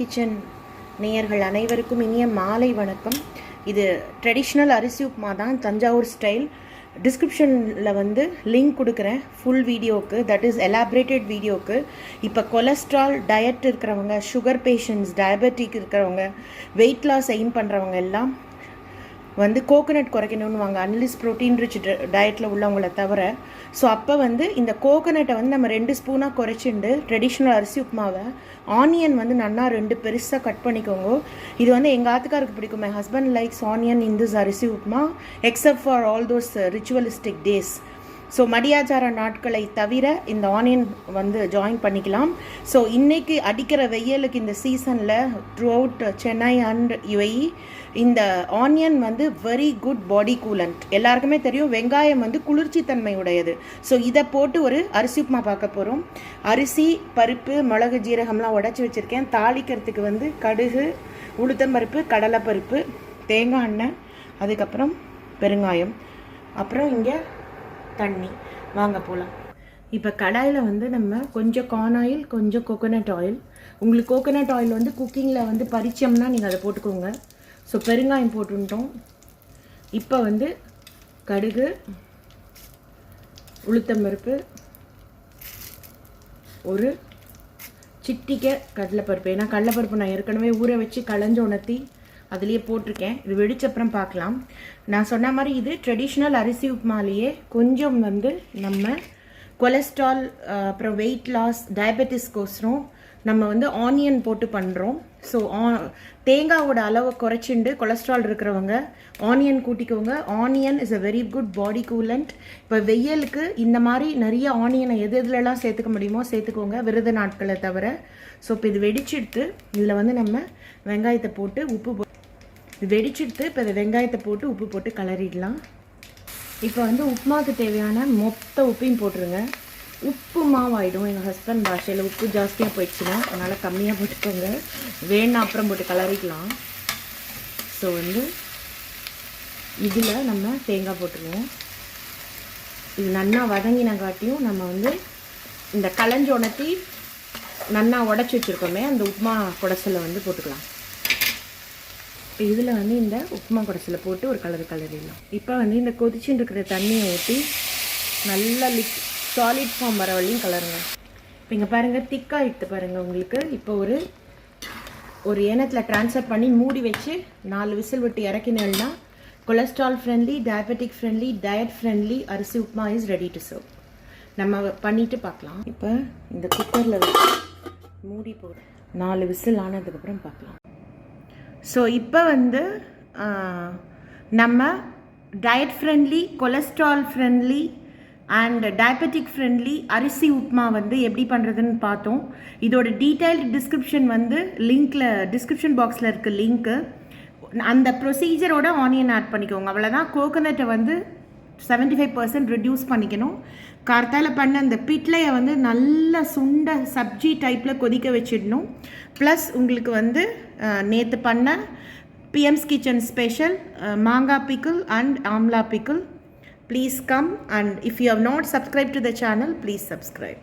Kitchen நேயர்கள் அனைவருக்கும் இனிய மாலை வணக்கம். இது ட்ரெடிஷ்னல் அரிசி உப்மா தான் தஞ்சாவூர் ஸ்டைல் டிஸ்கிரிப்ஷனில் வந்து லிங்க் கொடுக்குறேன் ஃபுல் வீடியோவுக்கு தட் இஸ் எலாபரேட்டட் வீடியோவுக்கு இப்போ கொலஸ்ட்ரால் டயட் இருக்கிறவங்க சுகர் பேஷண்ட்ஸ் டயபெட்டிக் இருக்கிறவங்க வெயிட் லாஸ் எய்ம் பண்ணுறவங்க எல்லாம் வந்து கோகனட் குறைக்கணும்னு வாங்க அன்லிஸ் ப்ரோட்டீன் ரிச் டயட்டில் உள்ளவங்களை தவிர. ஸோ அப்போ வந்து இந்த கோகனட்டை வந்து நம்ம ரெண்டு ஸ்பூனாக குறைச்சிண்டு ட்ரெடிஷ்னல் அரிசி உப்புமாவை ஆனியன் வந்து நல்லா ரெண்டு பெருசாக கட் பண்ணிக்கோங்க. இது வந்து எங்கள் ஆத்துக்காருக்கு பிடிக்கும். My husband likes onion Hindus அரிசி upma except for all those ritualistic days so மடியாச்சார நாட்களை தவிர இந்த ஆனியன் வந்து ஜாயின் பண்ணிக்கலாம். ஸோ இன்றைக்கி அடிக்கிற வெயிலுக்கு இந்த சீசனில் throughout Chennai and UAE இந்த ஆனியன் வந்து வெரி குட் பாடி கூலண்ட் எல்லாருக்குமே தெரியும் வெங்காயம் வந்து குளிர்ச்சி தன்மை உடையது. ஸோ இதை போட்டு ஒரு அரிசி உப்புமா பார்க்க போகிறோம் அரிசி பருப்பு மிளகு ஜீரகம்லாம் உடச்சி வச்சுருக்கேன். தாளிக்கிறதுக்கு வந்து கடுகு உளுத்தம்பருப்பு கடலைப்பருப்பு தேங்காய் எண்ணெய் அதுக்கப்புறம் பெருங்காயம். அப்புறம் இங்கே தண்ணி. வாங்க போகலாம் இப்போ கடாயில் வந்து நம்ம கொஞ்சம் கார்ன் ஆயில் கொஞ்சம் கோகோனட் ஆயில் உங்களுக்கு கோகோனட் ஆயில் வந்து குக்கிங்கில் வந்து பறிச்சோம்னா நீங்கள் அதை போட்டுக்கோங்க. ஸோ பெருங்காயம் போட்டுட்டோம். இப்போ வந்து கடுகு உளுத்தம் பருப்பு ஒரு சிட்டிக்க கடலைப்பருப்பு. ஏன்னா கடலைப்பருப்பு நான் ஏற்கனவே ஊற வச்சு களைஞ்சு உணர்த்தி அதுலேயே போட்டிருக்கேன். இது வெடிச்சப்புறம் பார்க்கலாம். நான் சொன்ன மாதிரி இது ட்ரெடிஷ்னல் அரிசி உப்புமாலேயே கொஞ்சம் வந்து நம்ம கொலஸ்ட்ரால் அப்புறம் வெயிட் லாஸ் டயபெட்டிஸ்கோசரம் நம்ம வந்து ஆனியன் போட்டு பண்ணுறோம் ஸோ தேங்காவோட அளவை குறைச்சிண்டு கொலஸ்ட்ரால் இருக்கிறவங்க onion கூட்டிக்கோங்க. Onion is a very good body coolant இப்போ வெயிலுக்கு இந்த மாதிரி நிறைய ஆனியனை எது எதுலலாம் சேர்த்துக்க முடியுமோ சேர்த்துக்கோங்க விருது நாட்களை தவிர. ஸோ இப்போ இது வெடிச்செடுத்து இதில் வந்து நம்ம வெங்காயத்தை போட்டு உப்பு போ வெடிச்செடுத்து இப்போ இந்த வெங்காயத்தை போட்டு உப்பு போட்டு கலரிடலாம். இப்போ வந்து உப்புமாவுக்கு தேவையான மொத்த உப்பையும் போட்டுருங்க. உப்பு மாவாயிடும். எங்கள் ஹஸ்பண்ட் பாஷையில் உப்பு ஜாஸ்தியாக போயிடுச்சுன்னா அதனால் கம்மியாக போட்டுக்கோங்க. வேணா அப்புறம் போட்டு கலரிக்கலாம் ஸோ வந்து இதில் நம்ம தேங்காய் போட்டுருவோம். இது நன்னா வதங்கினங்காட்டியும் நம்ம வந்து இந்த களைஞ்ச உணர்த்தி நன்னா உடச்சி வச்சுருக்கோமே அந்த உப்புமா குடசலை வந்து போட்டுக்கலாம். இப்போ இதில் வந்து இந்த உப்புமா குடசில் போட்டு ஒரு கலர் கலரிடலாம் இப்போ வந்து இந்த கொதிச்சுட்டு இருக்கிற தண்ணியை ஊற்றி நல்லா லிக் சாலிட் ஃபார்ம் வர வழியும் கலருங்க. இப்போ இங்கே பாருங்கள் திக்காக எடுத்து பாருங்கள் உங்களுக்கு. இப்போ ஒரு ஒரு ஏனத்தில் ட்ரான்ஸ்ஃபர் பண்ணி மூடி வச்சு நாலு விசில் விட்டு இறக்கினேன்னா cholesterol friendly diabetic friendly diet friendly அரிசி upma is ready to serve நம்ம பண்ணிவிட்டு பார்க்கலாம். இப்போ இந்த குக்கரில் மூடி போடு. நாலு விசில் ஆனதுக்கப்புறம் பார்க்கலாம். ஸோ இப்போ வந்து நம்ம diet friendly cholesterol friendly and diabetic friendly அரிசி உப்புமா வந்து எப்படி பண்ணுறதுன்னு பார்த்தோம். இதோட டீட்டெயில்டு டிஸ்கிரிப்ஷன் வந்து லிங்க்கில் டிஸ்கிரிப்ஷன் பாக்ஸில் இருக்குது லிங்க்கு அந்த ப்ரொசீஜரோட ஆனியன் ஆட் பண்ணிக்கோங்க. அவ்வளோதான் கோகோனட்டை வந்து 75% ஃபைவ் பர்சன்ட் ரிடியூஸ் பண்ணிக்கணும். கார்த்தால பண்ண அந்த பிட்லையை வந்து நல்லா சுண்ட சப்ஜி டைப்பில் கொதிக்க வச்சிடணும். ப்ளஸ் உங்களுக்கு வந்து நேற்று பண்ண பிஎம்ஸ் கிச்சன் ஸ்பெஷல் மாங்காய் pickle and amla pickle please come and if you have not subscribe to the channel please subscribe